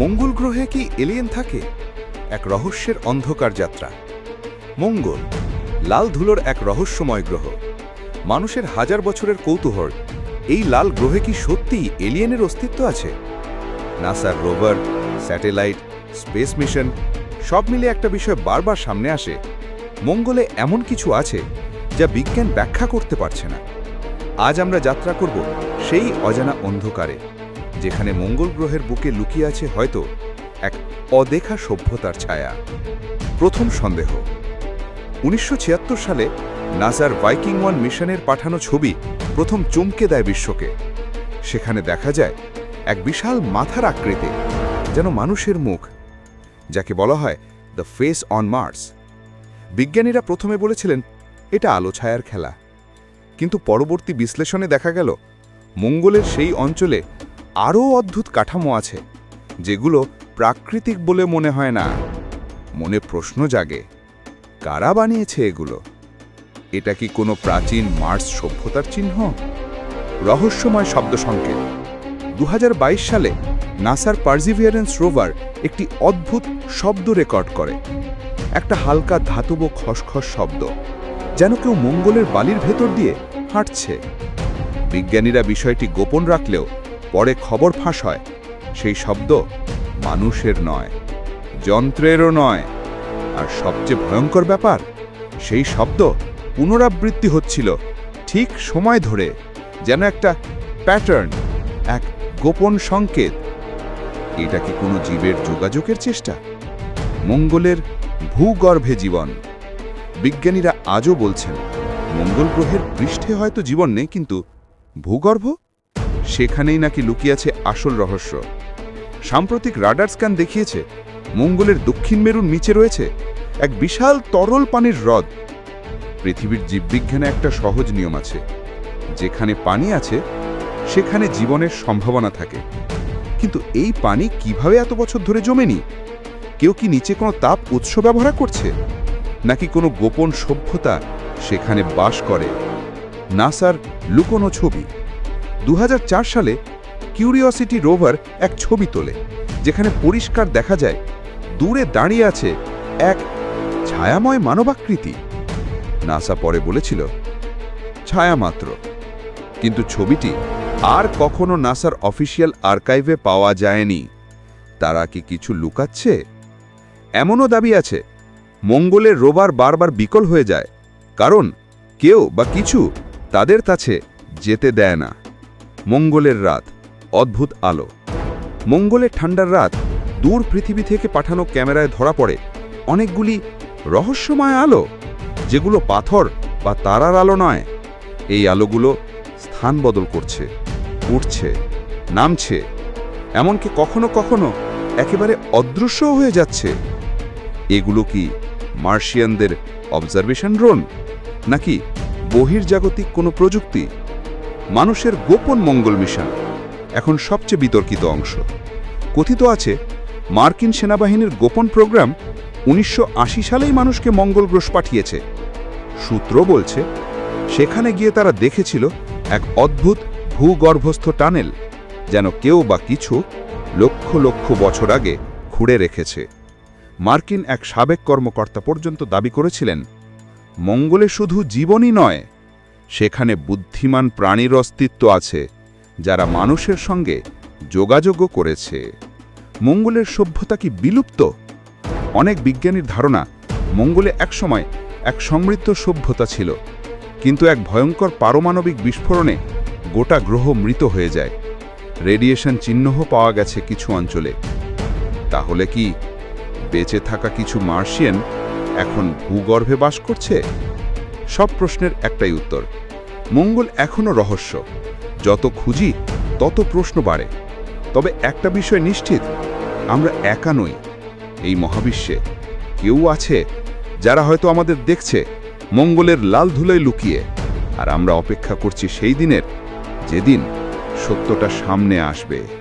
মঙ্গল গ্রহে কি এলিয়েন থাকে? এক রহস্যের অন্ধকার যাত্রা। মঙ্গল, লাল ধুলোর এক রহস্যময় গ্রহ। মানুষের হাজার বছরের কৌতূহল, এই লাল গ্রহে কি সত্যিই এলিয়েনের অস্তিত্ব আছে? নাসার রোভার, স্যাটেলাইট, স্পেস মিশন, সব মিলে একটা বিষয় বারবার সামনে আসে। মঙ্গলে এমন কিছু আছে যা বিজ্ঞান ব্যাখ্যা করতে পারছে না। আজ আমরা যাত্রা করব সেই অজানা অন্ধকারে। যেখানে মঙ্গল গ্রহের বুকে লুকিয়ে আছে হয়তো এক অদেখা সভ্যতার ছায়া। প্রথম সন্দেহ, উনিশশো ছিয়াত্তর সালে নাসার ভাইকিং ওয়ান মিশনের পাঠানো ছবি প্রথম চমকে দেয় বিশ্বকে। সেখানে দেখা যায় এক বিশাল মাথার আকৃতি, যেন মানুষের মুখ, যাকে বলা হয় দ্য ফেস অন মার্স বিজ্ঞানীরা প্রথমে বলেছিলেন, এটা আলো ছায়ার খেলা। কিন্তু পরবর্তী বিশ্লেষণে দেখা গেল, মঙ্গলের সেই অঞ্চলে আরও অদ্ভুত কাঠামো আছে, যেগুলো প্রাকৃতিক বলে মনে হয় না। মনে প্রশ্ন জাগে, কারা বানিয়েছে এগুলো? এটা কি কোনো প্রাচীন মার্স সভ্যতার চিহ্ন? রহস্যময় শব্দ সংকেত। দু হাজার বাইশ সালে নাসার পার্জিভিয়ারেন্স রোভার একটি অদ্ভুত শব্দ রেকর্ড করে। একটা হালকা ধাতব খসখস শব্দ, যেন কেউ মঙ্গলের বালির ভেতর দিয়ে হাঁটছে। বিজ্ঞানীরা বিষয়টি গোপন রাখলেও পরে খবর ফাঁস হয়। সেই শব্দ মানুষের নয়, যন্ত্রেরও নয়। আর সবচেয়ে ভয়ঙ্কর ব্যাপার, সেই শব্দ পুনরাবৃত্তি হচ্ছিল ঠিক সময় ধরে, যেন একটা প্যাটার্ন, এক গোপন সংকেত। এটা কি কোনো জীবের যোগাযোগের চেষ্টা? মঙ্গলের ভূগর্ভে জীবন। বিজ্ঞানীরা আজও বলছেন, মঙ্গল গ্রহের পৃষ্ঠে হয়তো জীবন নেই, কিন্তু ভূগর্ভ? সেখানেই নাকি লুকিয়ে আছে আসল রহস্য। সাম্প্রতিক রাডার স্ক্যান দেখিয়েছে, মঙ্গলের দক্ষিণ মেরুর নিচে রয়েছে এক বিশাল তরল পানির হ্রদ। পৃথিবীর জীববিজ্ঞানে একটা সহজ নিয়ম আছে, যেখানে পানি আছে, সেখানে জীবনের সম্ভাবনা থাকে। কিন্তু এই পানি কীভাবে এত বছর ধরে জমেনি? কেউ কি নিচে কোনো তাপ উৎস ব্যবহার করছে? নাকি কোনো গোপন সভ্যতা সেখানে বাস করে? নাসার লুকোনো ছবি। দু হাজার চার সালে কিউরিওসিটি রোভার এক ছবি তোলে, যেখানে পরিষ্কার দেখা যায়, দূরে দাঁড়িয়ে আছে এক ছায়াময় মানবাকৃতি। নাসা পরে বলেছিল, ছায়া মাত্র। কিন্তু ছবিটি আর কখনো নাসার অফিসিয়াল আর্কাইভে পাওয়া যায়নি। তারা কি কিছু লুকাচ্ছে? এমনও দাবি আছে, মঙ্গলের রোবার বারবার বিকল হয়ে যায়, কারণ কেউ বা কিছু তাদের কাছে যেতে দেয় না। মঙ্গলের রাত, অদ্ভুত আলো। মঙ্গলের ঠান্ডার রাত, দূর পৃথিবী থেকে পাঠানো ক্যামেরায় ধরা পড়ে অনেকগুলি রহস্যময় আলো, যেগুলো পাথর বা তারার আলো নয়। এই আলোগুলো স্থান বদল করছে উঠছে নামছে, এমনকি কখনো কখনো একেবারে অদৃশ্যও হয়ে যাচ্ছে। এগুলো কি মার্শিয়ানদের অবজারভেশন ড্রোন, নাকি বহির্জাগতিক কোনো প্রযুক্তি? মানুষের গোপন মঙ্গল মিশন, এখন সবচেয়ে বিতর্কিত অংশ। কথিত আছে, মার্কিন সেনাবাহিনীর গোপন প্রোগ্রাম উনিশশো আশি সালেই মানুষকে মঙ্গল গ্রহ পাঠিয়েছে। সূত্র বলছে, সেখানে গিয়ে তারা দেখেছিল এক অদ্ভুত ভূগর্ভস্থ টানেল, যেন কেউ বা কিছু লক্ষ লক্ষ বছর আগে খুঁড়ে রেখেছে। মার্কিন এক সাবেক কর্মকর্তা পর্যন্ত দাবি করেছিলেন, মঙ্গলে শুধু জীবনই নয় সেখানে বুদ্ধিমান প্রাণীর অস্তিত্ব আছে, যারা মানুষের সঙ্গে যোগাযোগও করেছে। মঙ্গলের সভ্যতা কি বিলুপ্ত? অনেক বিজ্ঞানীর ধারণা, মঙ্গলে একসময় এক সমৃদ্ধ সভ্যতা ছিল, কিন্তু এক ভয়ঙ্কর পারমাণবিক বিস্ফোরণে গোটা গ্রহ মৃত হয়ে যায়। রেডিয়েশন চিহ্নও পাওয়া গেছে কিছু অঞ্চলে। তাহলে কি বেঁচে থাকা কিছু মার্শিয়ান এখন ভূগর্ভে বাস করছে? সব প্রশ্নের একটাই উত্তর। মঙ্গল এখনও রহস্য। যত খুঁজি, তত প্রশ্ন বাড়ে। তবে একটা বিষয় নিশ্চিত, আমরা একা নই এই মহাবিশ্বে। কেউ আছে যারা হয়তো আমাদের দেখছে, মঙ্গলের লাল ধুলোয় লুকিয়ে। আর আমরা অপেক্ষা করছি সেই দিনের, যেদিন সত্যটা সামনে আসবে।